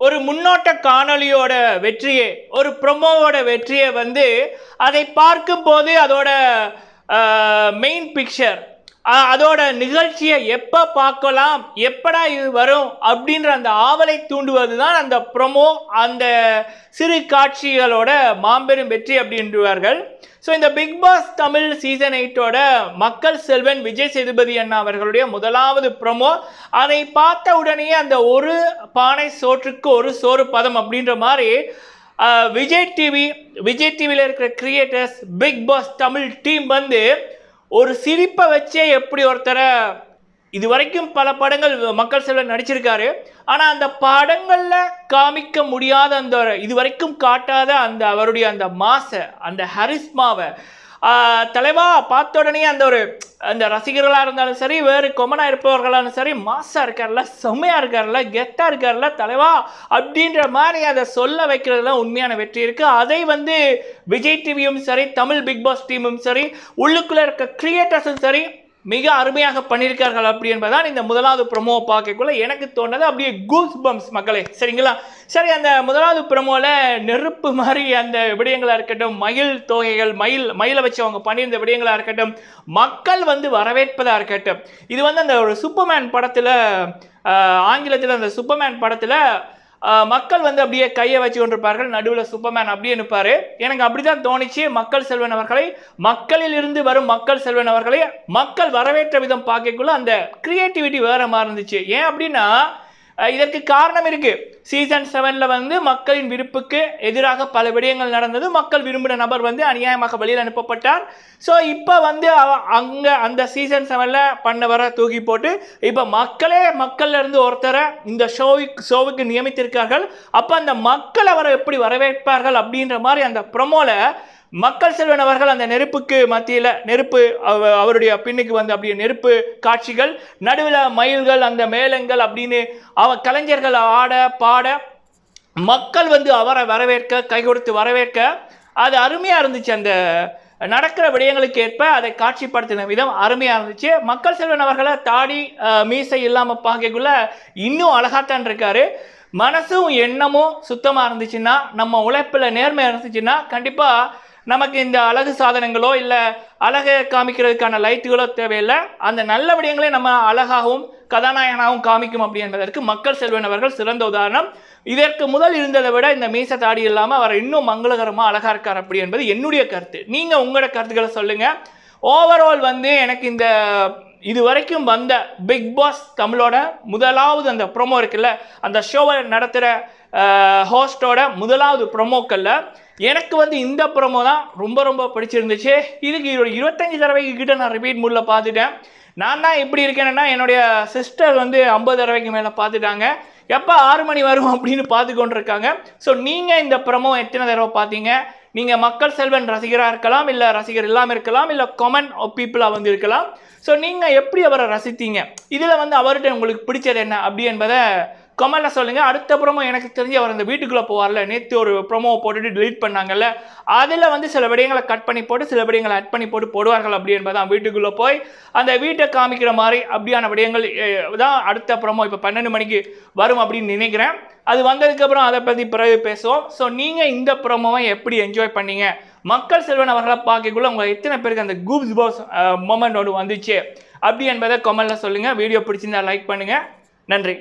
ஒரு முன்னோட்ட காணொளியோட வெற்றியை ஒரு ப்ரொமோவோட வெற்றியை வந்து அதை பார்க்கும்போது அதோட மெயின் பிக்சர் அதோட நிகழ்ச்சியை எப்போ பார்க்கலாம் எப்படா இது வரும் அப்படின்ற அந்த ஆவலை தூண்டுவது தான் அந்த ப்ரொமோ அந்த சிறு காட்சிகளோட மாபெரும் வெற்றி அப்படின்றார்கள் ஸோ இந்த பிக் பாஸ் தமிழ் சீசன் எயிட்டோட மக்கள் செல்வன் விஜய் சேதுபதி அண்ணா அவர்களுடைய முதலாவது ப்ரொமோ அதை பார்த்த உடனே அந்த ஒரு பானை சோற்றுக்கு ஒரு சோறு பதம் அப்படின்ற மாதிரி விஜய் டிவி விஜய் டிவியில் இருக்கிற creators Bigg Boss Tamil team வந்து ஒரு சிரிப்பை வச்சே எப்படி ஒருத்தரை இது வரைக்கும் பல படங்கள் மக்கள் செல்வன் நடிச்சிருக்காரு. ஆனால் அந்த படங்களில் காமிக்க முடியாத அந்த இது வரைக்கும் காட்டாத அந்த அவருடைய அந்த மாசை அந்த ஹரிஸ்மாவை தலைவா பார்த்த உடனே அந்த ஒரு அந்த ரசிகர்களாக இருந்தாலும் சரி வேறு கொமனாக இருப்பவர்களாலும் சரி மாசாக இருக்கார்ல செம்மையாக இருக்கார்ல கெத்தாக இருக்கார்ல தலைவா அப்படின்ற மாதிரி அதை சொல்ல வைக்கிறதுல உண்மையான வெற்றி இருக்குது அதை வந்து விஜய் டிவியும் சரி தமிழ் பிக் பாஸ் டீமும் சரி உள்ளுக்குள்ளே இருக்க கிரியேட்டர்ஸும் சரி மிக அருமையாக பண்ணியிருக்கார்கள் அப்படி என்பதான் இந்த முதலாவது ப்ரொமோவை பார்க்கக்குள்ள எனக்கு தோணுது அப்படியே கூஸ் பம்ஸ் மக்களே. சரிங்களா? சரி அந்த முதலாவது ப்ரமோவில் நெருப்பு மாதிரி அந்த விடயங்களாக இருக்கட்டும் மயில் தொகைகள் மயில் மயிலை வச்சு அவங்க பண்ணியிருந்த விடயங்களாக இருக்கட்டும் மக்கள் வந்து வரவேற்பதாக இருக்கட்டும். இது வந்து அந்த ஒரு சூப்பர்மேன் படத்தில் ஆங்கிலத்தில் அந்த சூப்பர்மேன் படத்தில் மக்கள் வந்து அப்படியே கையை வச்சு கொண்டிருப்பார்கள். நடுவில் சூப்பர்மேன் அப்படியே நிற்பாரு. எனக்கு அப்படி தான் தோணுச்சு மக்கள் செல்வன் அவர்களை. மக்களில் இருந்து வரும் மக்கள் செல்வன் அவர்களை மக்கள் வரவேற்ற விதம் பார்க்கக்குள்ள அந்த கிரியேட்டிவிட்டி வேற மாதிரி இருந்துச்சு ஏன் அப்படின்னா இதற்கு காரணம் இருக்கு. சீசன் செவனில் வந்து மக்களின் விருப்புக்கு எதிராக பல விடயங்கள் நடந்தது. மக்கள் விரும்பின நபர் வந்து அநியாயமாக வெளியில் அனுப்பப்பட்டார். ஸோ இப்போ வந்து அங்கே அந்த சீசன் செவனில் பண்ண வர தூக்கி போட்டு இப்போ மக்களே மக்கள்லேருந்து ஒருத்தரை இந்த ஷோவுக்கு ஷோவுக்கு நியமித்திருக்கார்கள் அப்போ அந்த மக்கள் அவரை எப்படி வரவேற்பார்கள் அப்படின்ற மாதிரி அந்த ப்ரொமோவில் மக்கள் செல்வன் அவர்கள் அந்த நெருப்புக்கு மத்தியில் நெருப்பு அவருடைய பின்னுக்கு வந்து அப்படியே நெருப்பு காட்சிகள் நடுவில் மயில்கள் அந்த மேளங்கள் அப்படின்னு அவ கலைஞர்கள் ஆட பாட மக்கள் வந்து அவரை வரவேற்க கை கொடுத்து வரவேற்க அது அருமையாக இருந்துச்சு. அந்த நடக்கிற விடயங்களுக்கு ஏற்ப அதை காட்சிப்படுத்தின விதம் அருமையாக இருந்துச்சு. மக்கள் செல்வன் அவர்களை தாடி மீசை இல்லாமல் பார்க்கக்குள்ள இன்னும் அழகாத்தான் இருக்காரு. மனசும் எண்ணமும் சுத்தமாக இருந்துச்சுன்னா நம்ம உழைப்பில் நேர்மையாக இருந்துச்சுன்னா கண்டிப்பாக நமக்கு இந்த அழகு சாதனங்களோ இல்லை அழகை காமிக்கிறதுக்கான லைட்டுகளோ தேவையில்லை. அந்த நல்ல விடயங்களை நம்ம அழகாகவும் கதாநாயகனாகவும் காமிக்கும் அப்படி என்பதற்கு மக்கள் செல்வன் அவர்கள் சிறந்த உதாரணம். இதற்கு முதல் இருந்ததை விட இந்த மீச தாடி இல்லாமல் அவர் இன்னும் மங்களகரமாக அழகாக இருக்கார் அப்படி என்பது என்னுடைய கருத்து. நீங்கள் உங்களோட கருத்துக்களை சொல்லுங்கள் ஓவரால் வந்து எனக்கு இந்த இது வரைக்கும் வந்த பிக் பாஸ் தமிழோட முதலாவது அந்த ப்ரோமோ இருக்குல்ல அந்த ஷோவை நடத்துகிற ஹோஸ்டோட முதலாவது ப்ரொமோக்களில் எனக்கு வந்து இந்த ப்ரோமோ தான் ரொம்ப ரொம்ப பிடிச்சிருந்துச்சு. இதுக்கு ஒரு இருபத்தஞ்சு தடவைக்கு கிட்ட நான் ரிப்பீட் மூடில் பார்த்துட்டேன். நான் தான் எப்படி இருக்கேன்னா என்னுடைய சிஸ்டர் வந்து ஐம்பது தடவைக்கு மேலே பார்த்துட்டாங்க. எப்போ ஆறு மணி வரும் அப்படின்னு பார்த்து கொண்டிருக்காங்க. ஸோ நீங்கள் இந்த ப்ரமோ எத்தனை தடவை பார்த்தீங்க? நீங்கள் மக்கள் செல்வன் ரசிகராக இருக்கலாம் இல்லை ரசிகர் இல்லாமல் இருக்கலாம் இல்லை காமன் பீப்புளாக வந்து இருக்கலாம். ஸோ நீங்கள் எப்படி அவரை ரசித்தீங்க? இதில் வந்து அவர்கிட்ட உங்களுக்கு பிடிச்சது என்ன? அப்படி என்பதை கமெண்ட்டில் சொல்லுங்கள் அடுத்த ப்ரோமோ எனக்கு தெரிஞ்சு அவர் அந்த வீட்டுக்குள்ளே போவார்ல. நேற்று ஒரு ப்ரோமோவை போட்டுட்டு டிலீட் பண்ணாங்கல்ல. அதில் வந்து சில விடயங்களை கட் பண்ணி போட்டு சில விடயங்களை ஆட் பண்ணி போட்டு போடுவார்கள் அப்படி என்பதான் வீட்டுக்குள்ளே போய் அந்த வீட்டை காமிக்கிற மாதிரி அப்படியான விடயங்கள் தான் அடுத்த ப்ரோமோ இப்போ பன்னெண்டு மணிக்கு வரும் அப்படின்னு நினைக்கிறேன். அது வந்ததுக்கப்புறம் அதை பற்றி பிறகு பேசுவோம். ஸோ நீங்கள் இந்த ப்ரோமோவை எப்படி என்ஜாய் பண்ணீங்க? மக்கள் செல்வன் அவர்களை பார்க்கக்குள்ள உங்கள் எத்தனை பேருக்கு அந்த கூப்ஸ் பாஸ் மொமெண்ட் ஒன்று வந்துச்சு? அப்படி என்பதை கமெண்ட்டில் சொல்லுங்கள் வீடியோ பிடிச்சிருந்தா லைக் பண்ணுங்கள் நன்றி.